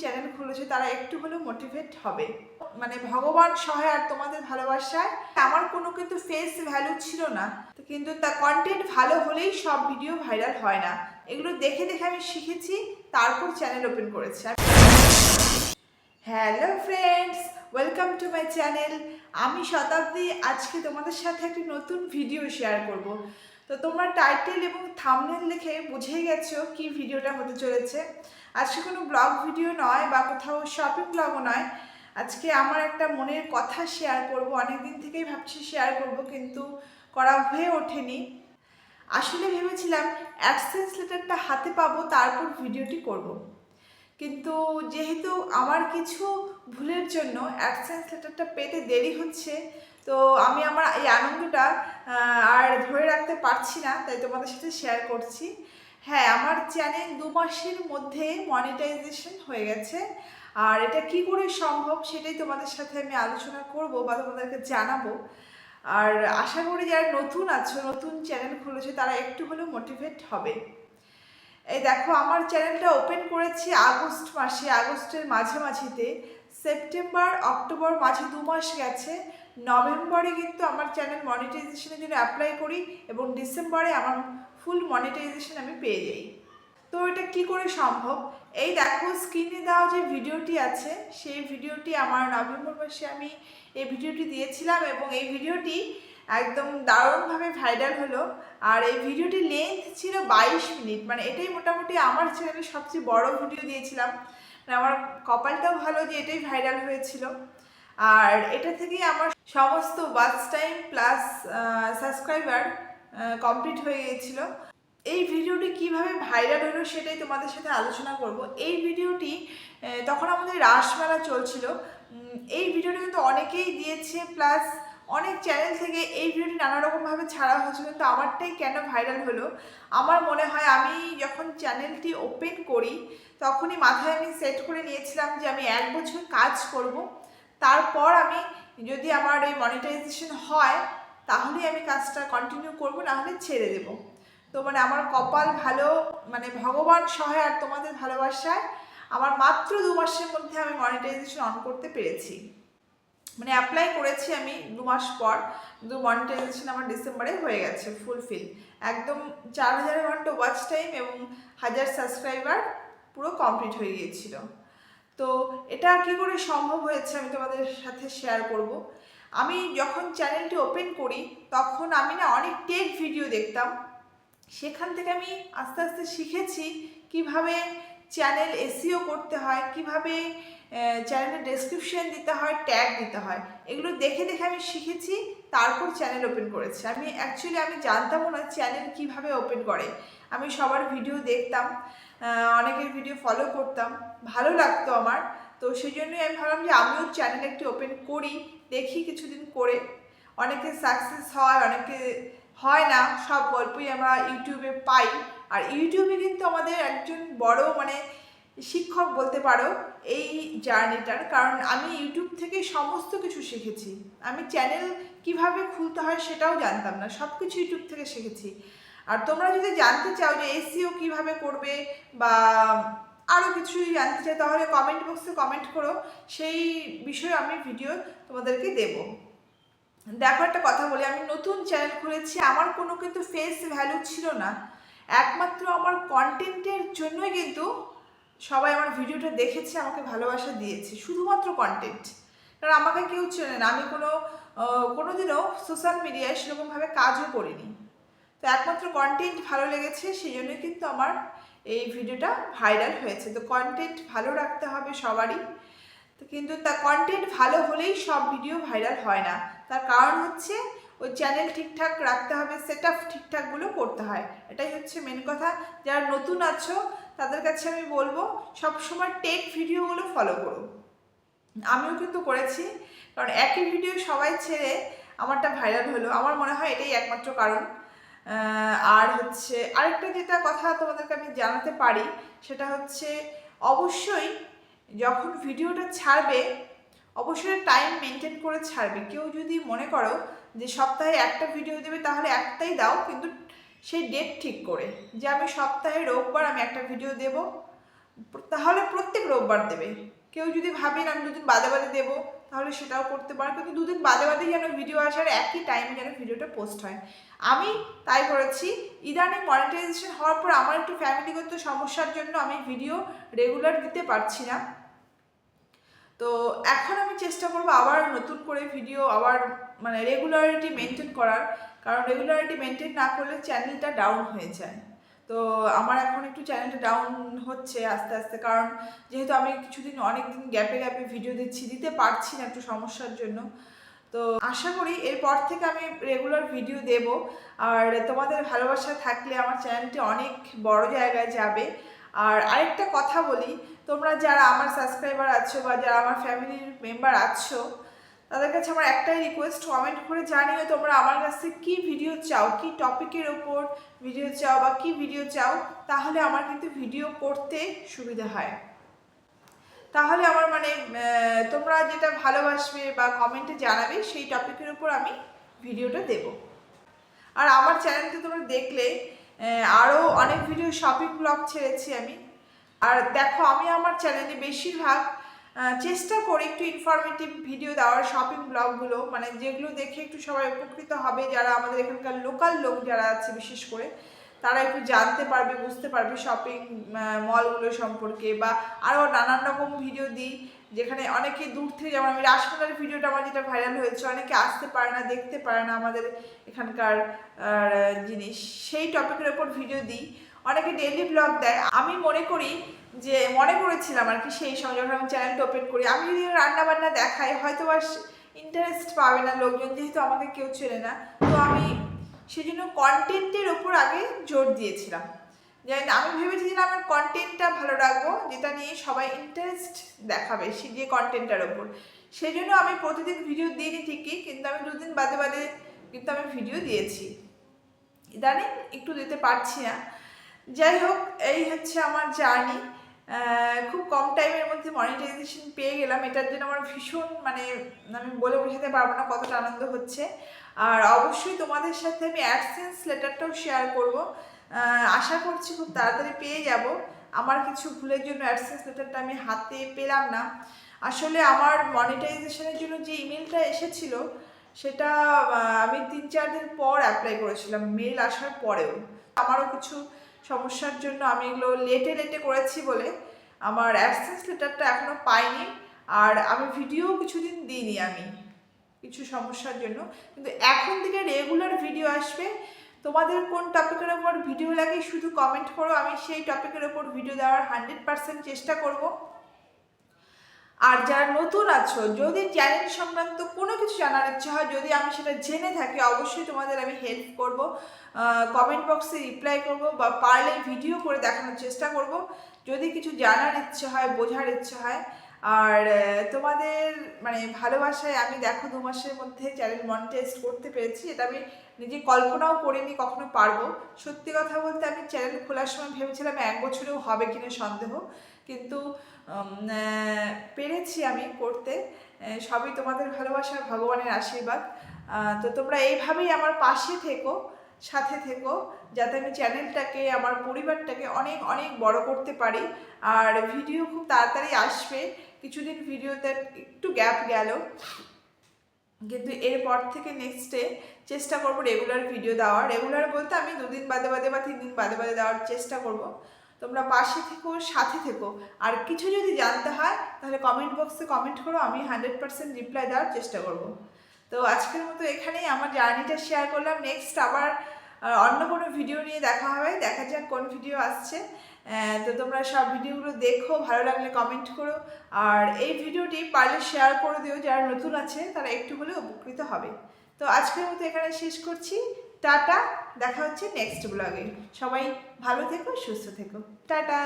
Channel খুলেছে, তারা একটু হলেও মোটিভেট হবে। মানে ভগবান সহায় আর তোমাদের ভালোবাসায়। আমার কোনো কিন্তু ফেস ভ্যালু ছিল না। কিন্তু তা কন্টেন্ট ভালো হলেই সব ভিডিও ভাইরাল হয় না। এগুলো দেখে দেখে আমি শিখেছি, তারপর চ্যানেল ওপেন করেছি। Hello friends welcome to my channel আমি শতাব্দী, আজকে তোমাদের সাথে একটি নতুন ভিডিও শেয়ার করব। তো তোমরা টাইটেল এবং থামনেল দেখে বুঝেই গেছো কি ভিডিওটা হতে চলেছে। আজকে কোনো ব্লগ ভিডিও নয় বা কোথাও শপিং ব্লগও নয়। আজকে আমার একটা মনের কথা শেয়ার করব। অনেক দিন থেকেই ভাবছি শেয়ার করব, কিন্তু করা হয়ে ওঠেনি। আসলে ভেবেছিলাম অ্যাডসেন্স লেটারটা হাতে পাবো, তারপর ভিডিওটি করব। কিন্তু যেহেতু আমার কিছু ভুলের জন্য অ্যাডসেন্স লেটারটা পেতে দেরি হচ্ছে, তো আমি আমার এই আনন্দটা আর ধরে রাখতে পারছি না, তাই তোমাদের সাথে শেয়ার করছি। হ্যাঁ আমার চ্যানেল দু মাসের মধ্যে মনিটাইজেশন হয়ে গেছে। আর এটা কি করে সম্ভব সেটাই তোমাদের সাথে আমি আলোচনা করব বা তোমাদেরকে জানাব। আর আশা করি যারা নতুন আছো, নতুন চ্যানেল খুলেছে, তারা একটু হলেও মোটিভেট হবে। এই দেখো, আমার চ্যানেলটা ওপেন করেছি আগস্ট মাসে, আগস্টের মাঝামাঝিতে। সেপ্টেম্বর অক্টোবর মাঝে দু মাস গেছে। নভেম্বরে কিন্তু আমার চ্যানেল মনিটাইজেশনের জন্য অ্যাপ্লাই করি এবং ডিসেম্বরে আমার ফুল মনিটাইজেশন আমি পেয়ে যাই। তো এটা কি করে সম্ভব? এই দেখো স্ক্রিনে দেওয়া যে ভিডিওটি আছে, সেই ভিডিওটি আমার নভেম্বর মাসে আমি এই ভিডিওটি দিয়েছিলাম এবং এই ভিডিওটি একদম দারুণভাবে ভাইরাল হলো। আর এই ভিডিওটির লেন্থ ছিল বাইশ মিনিট মানে এটাই মোটামুটি আমার চ্যানেলের সবচেয়ে বড় ভিডিও দিয়েছিলাম। মানে আমার কপালটাও ভালো যে এটাই ভাইরাল হয়েছিল। আর এটা থেকেই আমার সমস্ত watch time plus subscriber complete হয়ে গিয়েছিল। এই ভিডিওটি কীভাবে ভাইরাল হলো সেটাই তোমাদের সাথে আলোচনা করব। এই ভিডিওটি তখন আমাদের রাসমেলা চলছিল। এই ভিডিওটি কিন্তু অনেকেই দিয়েছে প্লাস অনেক চ্যানেল থেকে এই ভিডিওটি নানা রকমভাবে ছাড়া হয়েছে, কিন্তু আমারটাই কেন ভাইরাল হলো? আমার মনে হয় আমি যখন চ্যানেলটি ওপেন করি, তখনই মাথায় আমি সেট করে নিয়েছিলাম যে আমি এক বছর কাজ করব। তারপর আমি যদি আমার এই মনিটাইজেশন হয় তাহলেই আমি কাজটা কন্টিনিউ করব না হলে ছেড়ে দেবো। তো মানে আমার কপাল ভালো মানে ভগবান সহায় আর তোমাদের ভালোবাসায় আমার মাত্র দু মাসের মধ্যে আমি মনিটাইজেশন অন করতে পেরেছি। মানে অ্যাপ্লাই করেছি আমি দু মাস পর, কিন্তু মনিটাইজেশন আমার ডিসেম্বরে হয়ে গেছে ফুলফিল একদম চার হাজার ঘণ্টা ওয়াচ টাইম এবং হাজার সাবস্ক্রাইবার পুরো কমপ্লিট হয়ে গিয়েছিল। তো এটা কি করে সম্ভব হয়েছে আমি তোমাদের সাথে শেয়ার করব? আমি যখন চ্যানেলটি ওপেন করি, তখন আমি না অনেক টেক ভিডিও দেখতাম। সেখান থেকে আমি আস্তে আস্তে শিখেছি কীভাবে চ্যানেল এসিও করতে হয়, কীভাবে চ্যানেলের ডেসক্রিপশন দিতে হয় ট্যাগ দিতে হয়। এগুলো দেখে দেখে আমি শিখেছি, তারপর চ্যানেল ওপেন করেছি। আমি অ্যাকচুয়ালি আমি জানতামও না চ্যানেল কীভাবে ওপেন করে। আমি সবার ভিডিও দেখতাম অনেকের ভিডিও ফলো করতাম। ভালো লাগতো আমার। তো সেই জন্যই আমি ভাবলাম যে আমিও চ্যানেল একটি ওপেন করি, দেখি কিছুদিন করে। অনেকে সাকসেস হয়, অনেকে হয় না, সব গল্পই আমরা ইউটিউবে পাই। আর ইউটিউবে কিন্তু আমাদের একজন বড় মানে শিক্ষক বলতে পারো, এই জার্নিটার কারণ আমি ইউটিউব থেকে সমস্ত কিছু শিখেছি। আমি চ্যানেল কীভাবে খুলতে হয় সেটাও জানতাম না সব কিছু ইউটিউব থেকে শিখেছি। আর তোমরা যদি জানতে চাও যে এসিও কীভাবে করবে বা আরও কিছু জানতে চাই, তাহলে কমেন্ট বক্সে কমেন্ট করো। সেই বিষয়ে আমি ভিডিও তোমাদেরকে দেবো। দেখো একটা কথা বলি, আমি নতুন চ্যানেল খুলেছি, আমার কোনো কিন্তু ফেস ভ্যালু ছিল না। একমাত্র আমার কন্টেন্টের জন্যই কিন্তু সবাই আমার ভিডিওটা দেখেছে, আমাকে ভালোবাসা দিয়েছে, শুধুমাত্র কন্টেন্ট কারণ আমাকে কেউ চেনে না, আমি কোনো কোনোদিনও সোশ্যাল মিডিয়ায় সেরকমভাবে কাজও করিনি। তো একমাত্র কন্টেন্ট ভালো লেগেছে, সেই জন্যই কিন্তু আমার এই ভিডিওটা ভাইরাল হয়েছে। তো কন্টেন্ট ভালো রাখতে হবে সবারই। তো কিন্তু তার কন্টেন্ট ভালো হলেই সব ভিডিও ভাইরাল হয় না। তার কারণ হচ্ছে ওই চ্যানেল ঠিকঠাক রাখতে হবে সেট আপ ঠিকঠাকগুলো করতে হয়। এটাই হচ্ছে মেন কথা। যারা নতুন আছো, তাদের কাছে আমি বলব, সবসময় টেক ভিডিওগুলো ফলো করো। আমিও কিন্তু করেছি, কারণ একই ভিডিও সবাই ছেড়ে আমারটা ভাইরাল হলো। আমার মনে হয় এটাই একমাত্র কারণ। আর হচ্ছে আরেকটা যেটা কথা তোমাদেরকে আমি জানাতে পারি, সেটা হচ্ছে অবশ্যই যখন ভিডিওটা ছাড়বে, অবশ্যই টাইম মেনটেন করে ছাড়বে। কেউ যদি মনে করো যে সপ্তাহে একটা ভিডিও দেবে, তাহলে একটাই দাও, কিন্তু সেই ডেট ঠিক করে যে আমি সপ্তাহে রোববার আমি একটা ভিডিও দেব, তাহলে প্রত্যেক রোববার দেবে। কেউ যদি ভাবেন আমি দুদিন বাদে বাদে দেবো তাহলে সেটাও করতে পারো। কিন্তু দুদিন বাদে বাদে যেন ভিডিও আসার একই টাইমে যেন ভিডিওটা পোস্ট হয়। আমি তাই করেছি। ইদানিং মনিটাইজেশন হওয়ার পর আমার একটু ফ্যামিলিগত সমস্যার জন্য আমি ভিডিও রেগুলার দিতে পারছি না। তো এখন আমি চেষ্টা করব আবার নতুন করে ভিডিও আবার মানে রেগুলারিটি মেনটেন করার। কারণ রেগুলারিটি মেনটেন না করলে চ্যানেলটা ডাউন হয়ে যায়। তো আমার এখন একটু চ্যানেলটা ডাউন হচ্ছে আস্তে আস্তে। কারণ যেহেতু আমি কিছুদিন অনেক দিন গ্যাপে গ্যাপে ভিডিও দিচ্ছি, দিতে পারছি না একটু সমস্যার জন্য। তো আশা করি এরপর থেকে আমি রেগুলার ভিডিও দেব। আর তোমাদের ভালোবাসা থাকলে আমার চ্যানেলটি অনেক বড় জায়গায় যাবে। আর আরেকটা কথা বলি, তোমরা যারা আমার সাবস্ক্রাইবার আছো বা যারা আমার ফ্যামিলির মেম্বার আছো তাদের কাছে আমার একটাই রিকোয়েস্ট কমেন্ট করে জানিও তোমরা আমার কাছ কী ভিডিও চাও, কি টপিকের ওপর ভিডিও চাও বা কি ভিডিও চাও, তাহলে আমার কিন্তু ভিডিও করতে সুবিধা হয়। তাহলে আমার মানে তোমরা যেটা ভালোবাসবে বা কমেন্টে জানাবে, সেই টপিকের উপর আমি ভিডিওটা দেব। আর আমার চ্যানেলটা তোমরা দেখলে আরও অনেক ভিডিও শপিং ব্লগ ছেড়েছি আমি। আর দেখো, আমি আমার চ্যানেলে বেশিরভাগ চেষ্টা করি একটু ইনফরমেটিভ ভিডিও দেওয়ার শপিং ব্লগগুলো মানে যেগুলো দেখে একটু সবাই উপকৃত হবে, যারা আমাদের এখানকার লোকাল লোক যারা আছে বিশেষ করে, তারা একটু জানতে পারবে, বুঝতে পারবে শপিং মলগুলো সম্পর্কে, বা আরও নানান রকম ভিডিও দিই, যেখানে অনেকে দূর থেকে, যেমন আমি রাসমলার ভিডিওটা আমার যেটা ভাইরাল হয়েছে, অনেকে আসতে পারে না, দেখতে পারে না আমাদের এখানকার জিনিস, সেই টপিকের ওপর ভিডিও দিই। অনেকে ডেইলি ব্লগ দেয়। আমি মনে করি যে, মনে করেছিলাম আর কি সেই সময় যখন আমি চ্যানেলটা ওপেন করি, আমি যদি রান্না বান্না দেখাই হয়তো বা ইন্টারেস্ট পাবে না লোকজন, যেহেতু আমাকে কেউ চেনে না। তো আমি সেজন্য কন্টেন্টের ওপর আগে জোর দিয়েছিলাম। জানি না আমি ভেবেছি যে আমার কন্টেন্টটা ভালো রাখব, যেটা নিয়ে সবাই ইন্টারেস্ট দেখাবে সে যে কন্টেন্টটার ওপর সেই জন্য আমি প্রতিদিন ভিডিও দিইনি ঠিকই, কিন্তু আমি দুদিন বাদে বাদে কিন্তু আমি ভিডিও দিয়েছি। ইদানিং একটু দিতে পারছি না। যাই হোক এই হচ্ছে আমার জার্নি। খুব কম টাইমের মধ্যে মনিটাইজেশন পেয়ে গেলাম। এটার জন্য আমার ভীষণ মানে আমি বলে বোঝাতে পারব না কতটা আনন্দ হচ্ছে। আর অবশ্যই তোমাদের সাথে আমি অ্যাডসেন্স লেটারটাও শেয়ার করব। আশা করছি খুব তাড়াতাড়ি পেয়ে যাব। আমার কিছু ভুলের জন্য অ্যাডসেন্স লেটারটা আমি হাতে পেলাম না। আসলে আমার মনিটাইজেশনের জন্য যে ইমেলটা এসেছিল, সেটা আমি তিন চার দিন পর অ্যাপ্লাই করেছিলাম। মেল আসার পরেও। আমারও কিছু সমস্যার জন্য আমি এগুলো লেটে লেটে করেছি বলে আমার অ্যাডসেন্স লেটারটা এখনও পাইনি। আর আমি ভিডিও কিছুদিন দিইনি আমি কিছু সমস্যার জন্য। কিন্তু এখন থেকে রেগুলার ভিডিও আসবে। তোমাদের কোন টপিকের ওপর ভিডিও লাগে শুধু কমেন্ট করো। আমি সেই টপিকের ওপর ভিডিও দেওয়ার হান্ড্রেড পার্সেন্ট চেষ্টা করব। আর যারা নতুন আছো, যদি চ্যানেল সংক্রান্ত কোনো কিছু জানার ইচ্ছা হয়, যদি আমি সেটা জেনে থাকি, অবশ্যই তোমাদের আমি হেল্প করব। কমেন্ট বক্সে রিপ্লাই করব বা পারলে ভিডিও করে দেখানোর চেষ্টা করব। যদি কিছু জানার ইচ্ছে হয়, বোঝার ইচ্ছে হয় আর তোমাদের মানে ভালোবাসায় আমি দেখো দু মাসের মধ্যে চ্যানেল মনিটাইজ করতে পেরেছি। এটা আমি নিজে কল্পনাও করিনি কখনো পারব। সত্যি কথা বলতে আমি চ্যানেল খোলার সময় ভেবেছিলাম এক বছরেও হবে কিনা সন্দেহ। কিন্তু পেরেছি আমি করতে। সবই তোমাদের ভালোবাসার ভগবানের আশীর্বাদ। তো তোমরা এইভাবেই আমার পাশে থেকো, সাথে থেকো, যাতে আমি চ্যানেলটাকে আমার পরিবারটাকে অনেক অনেক বড় করতে পারি। আর ভিডিও খুব তাড়াতাড়ি আসবে। কিছুদিন ভিডিওতে একটু গ্যাপ গেল। কিন্তু এরপর থেকে নেক্সটে চেষ্টা করব রেগুলার ভিডিও দেওয়ার। রেগুলার বলতে আমি দুদিন বাদে বাদে বা তিন দিন বাদে বাদে দেওয়ার চেষ্টা করব। তোমরা পাশে থেকো, সাথে থেকো। আর কিছু যদি জানতে হয়, তাহলে কমেন্ট বক্সে কমেন্ট করো, আমি হান্ড্রেড পার্সেন্ট রিপ্লাই দেওয়ার চেষ্টা করব। তো আজকের মতো এখানেই আমার জার্নিটা শেয়ার করলাম। নেক্সট আবার অন্য কোনো ভিডিও নিয়ে দেখা হবে। দেখা যাক কোন ভিডিও আসছে। তো তোমরা সব ভিডিওগুলো দেখো, ভালো লাগলে কমেন্ট করো। আর এই ভিডিওটি পারলে শেয়ার করে দিও, যারা নতুন আছে, তারা একটু হলে উপকৃত হবে। তো আজকের মতো এখানে শেষ করছি। টাটা, দেখা হচ্ছে নেক্সট ব্লগে সবাই ভালো থেকো, সুস্থ থেকো। টাটা!